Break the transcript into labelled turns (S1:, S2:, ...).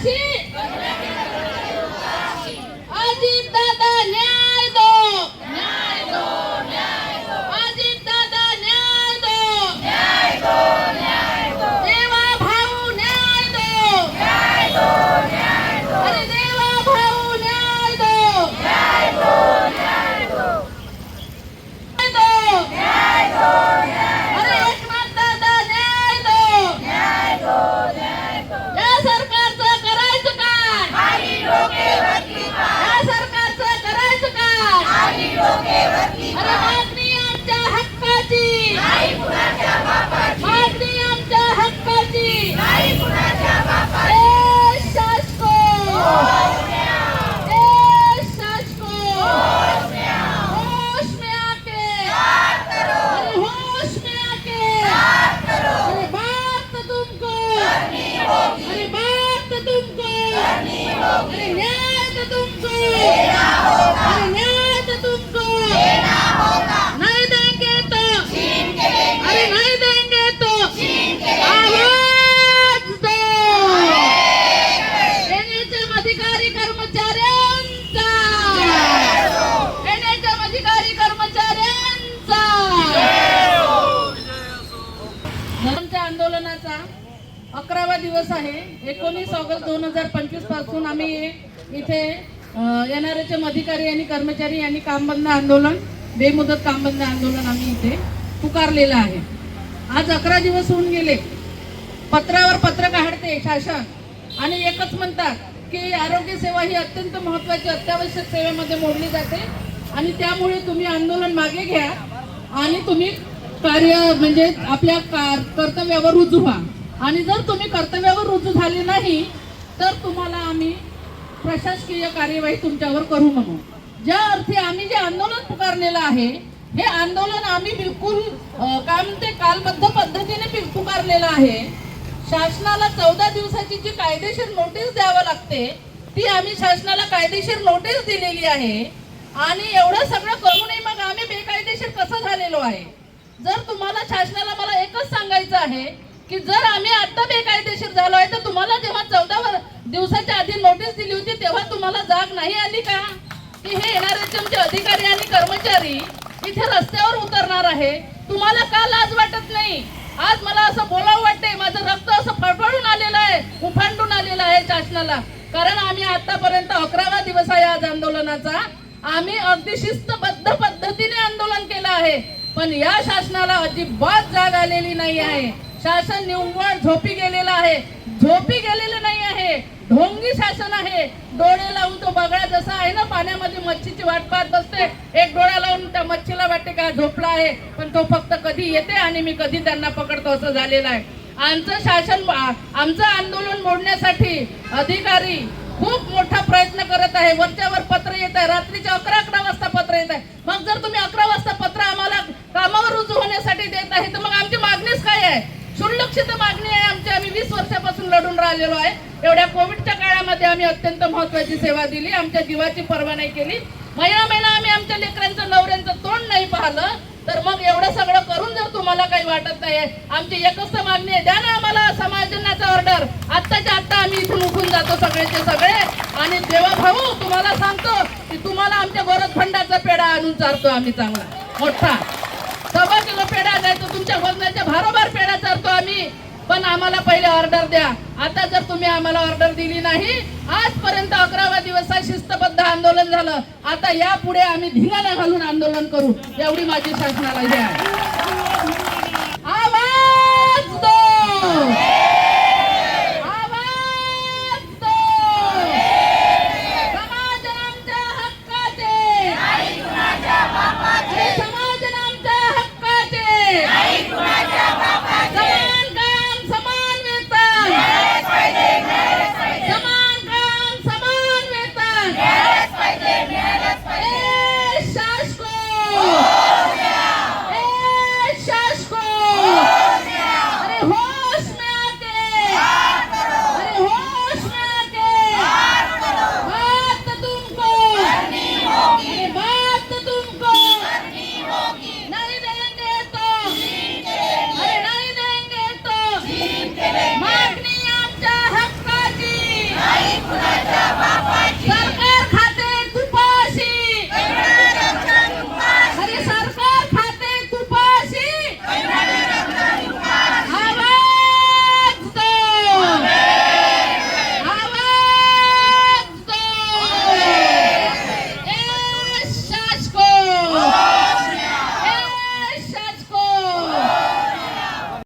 S1: আছে दिवस आहे. एकोणीस ऑगस्ट दोन हजार पंचवीसपासून आम्ही इथे एनआरएचएम अधिकारी आणि कर्मचारी यांनी काम बंद आंदोलन बेमुदत कामबंद आंदोलन आम्ही इथे पुकारलेलं आहे. आज अकरा दिवस होऊन गेले. पत्रावर पत्र काढते शासन. आणि एकच म्हणतात की आरोग्य सेवा ही अत्यंत महत्वाची अत्यावश्यक सेवेमध्ये मोडली जाते. आणि त्यामुळे तुम्ही आंदोलन मागे घ्या आणि तुम्ही कार्य म्हणजे आपल्या कर्तव्यावर रुजू व्हा. आणि जर तुम्ही कर्तव्यावर रुजू झाले नाही तर तुम्हाला आम्ही प्रशासकीय कार्यवाही तुमच्यावर करू म्हणू ज्या अर्थी आम्ही जे आंदोलन पुकारलेलं आहे हे आंदोलन आम्ही बिलकुल काय म्हणते कालबद्ध पद्धतीने पुकारलेलं आहे. शासनाला चौदा दिवसाची जी कायदेशीर नोटीस द्यावं लागते ती आम्ही शासनाला कायदेशीर नोटीस दिलेली आहे. आणि एवढं सगळं करूनही मग आम्ही बेकायदेशीर कसं झालेलो आहे? जर तुम्हाला शासनाला मला एकच सांगायचं आहे की जर आम्ही आता बेकायदेशीर झालो आहे तर तुम्हाला जेव्हा चौदा दिवसाच्या आधी नोटीस दिली होती तेव्हा तुम्हाला जाग नाही आली का? की हे एनआरएचएमचे अधिकारी आणि कर्मचारी इथे रस्त्यावर उतरणार आहे तुम्हाला का लाज वाटत नाही? आज मला असं बोलावं वाटतंय माझं रक्त असं फडफडून आलेलं आहे उफांडून आलेलं आहे शासनाला. कारण आम्ही आतापर्यंत अकरावा दिवस आहे आज आंदोलनाचा. आम्ही अगदी शिस्तबद्ध पद्धतीने आंदोलन केलं आहे पण या शासनाला अजिबात जाग आलेली नाही आहे. शासन निव्वळ झोपी गेलेलं आहे. झोपी गेलेलं नाही आहे. ढोंगी शासन आहे. डोळे लावून तो बगळा जसा आहे ना पाण्यामध्ये मच्छीची वाट पाहत बसते. एक डोळा लावून त्या मच्छीला वाटते का झोपला आहे. पण तो फक्त कधी येते आणि मी कधी त्यांना पकडतो असं झालेलं आहे. आमचं शासन आमचं आंदोलन मोडण्यासाठी अधिकारी खूप मोठा प्रयत्न करत आहे. वरच्यावर पत्र येत आहे. रात्रीच्या अकरा अकरा वाजता पत्र येत आहे. मग जर तुम्ही अकरा वाजता पत्र आम्हाला कामावर रुजू होण्यासाठी देत आहे तर मग आमची मागणीच काय आहे सुरक्षित मागणी आहे. आमची आम्ही वीस वर्षापासून लढून राहिलेलो आहे. एवढ्या कोविडच्या काळामध्ये आम्ही अत्यंत महत्वाची सेवा दिली. आमच्या जीवाची पर्वा नाही केली. महिना महिना आम्ही आमच्या लेकरांचं नवऱ्यांचं तोंड नाही पाहिलं. तर मग एवढं सगळं करून जर तुम्हाला काही वाटत नाही आमची एकच मागणी आहे. द्या ना आम्हाला समाजनाचा ऑर्डर आत्ताच्या आत्ता आम्ही इथून उठून जातो सगळ्याचे सगळे. आणि देवा भाऊ तुम्हाला सांगतो की तुम्हाला आमच्या गोरखंडाचा पेढा आणून चारतो आम्ही चांगला. मोठा. सव्वा किलो पेढा द्यायचो तुमच्या वजनाच्या भारोभार पेढा चारतो आम्ही. पण आम्हाला पहिले ऑर्डर द्या. आता जर तुम्ही आम्हाला ऑर्डर दिली नाही आजपर्यंत अकरावा दिवस शिस्तबद्ध आंदोलन झालं. आता यापुढे आम्ही धिंगाणा घालून आंदोलन करू. एवढी माझी शासनाला द्या आवाज दो!